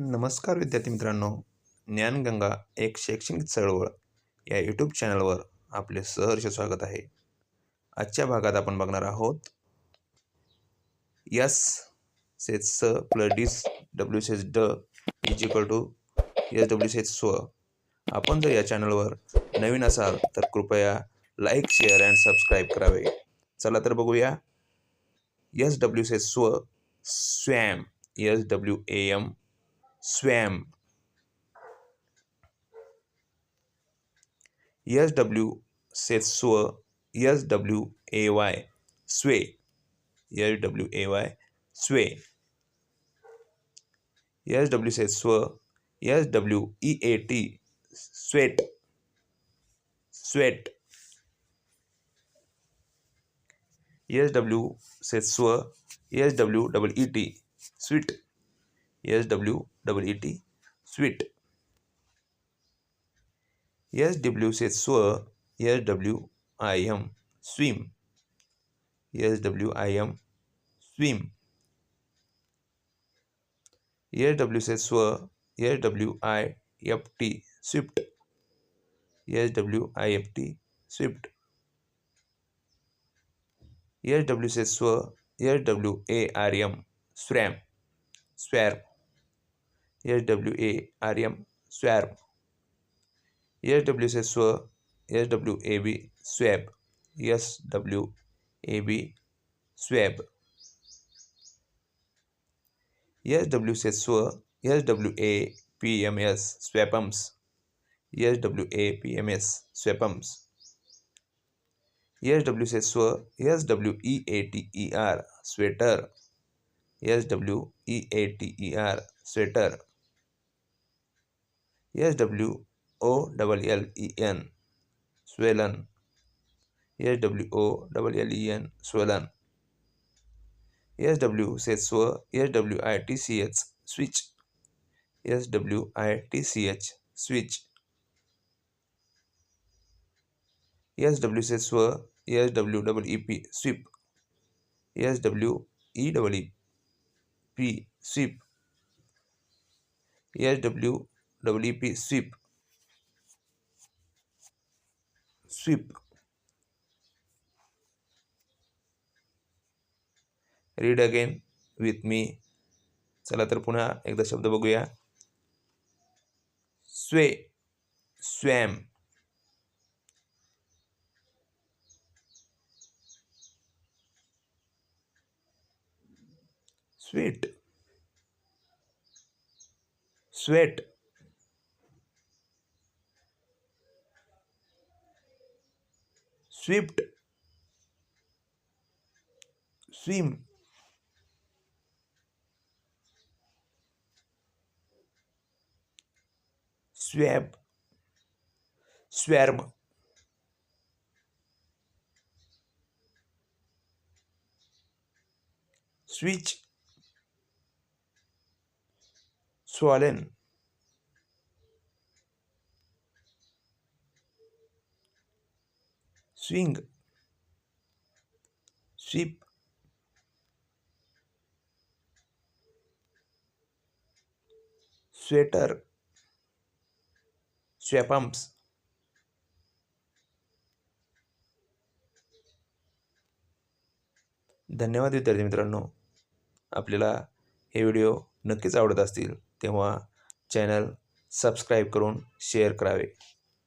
नमस्कार विद्यार्थी मित्रांनो ज्ञानगंगा एक शैक्षणिक चळवळ या यूट्यूब चॅनलवर आपले सहर्ष स्वागत आहे. आजच्या भागात आपण बघणार आहोत यस सेच स plus this W says the is equal to S W says स्व आपण जर या चॅनलवर नवीन असाल तर कृपया लाईक शेअर अँड सबस्क्राईब करावे. चला तर बघूया. एस डब्ल्यू सेच स्व swam S W A M swam S W says स्व S W A Y sway. S W A Y sway. S W says स्व S W E A T sweat. Sweat. S W says स्व S W double E T sweet. S W E T sweet. S W says swa, S W I M swim. S W I M swim. S W says swa, S W I F T swift. S W I F T swift. S W says swa, S W A R M swam. Swarm. S W A R M swarm S W says स्व S W A B swab S W A B swab S W says स्व S W A P M S swamps S W A P M S swamps S W says स्व S W E A T E R sweater S W E A T E R sweater S W O L L E N swollen S W O L L E N swollen S W says sw S W I T C H switch. S W I T C H switch. S W says sw S W E P sweep. S W E sweep. S W W P sweep sweep read again with me चला तर पुन्हा एकदा शब्द बघूया. Sway swam sweet sweat swept swim swab. Swarm. Switch. Swollen. Swing sweep sweater swamps धन्यवाद विद्यार्थी मित्रांनो. आपल्याला हे व्हिडिओ नक्कीच आवडत असतील तेव्हा चॅनल सबस्क्राईब करून शेअर करावे.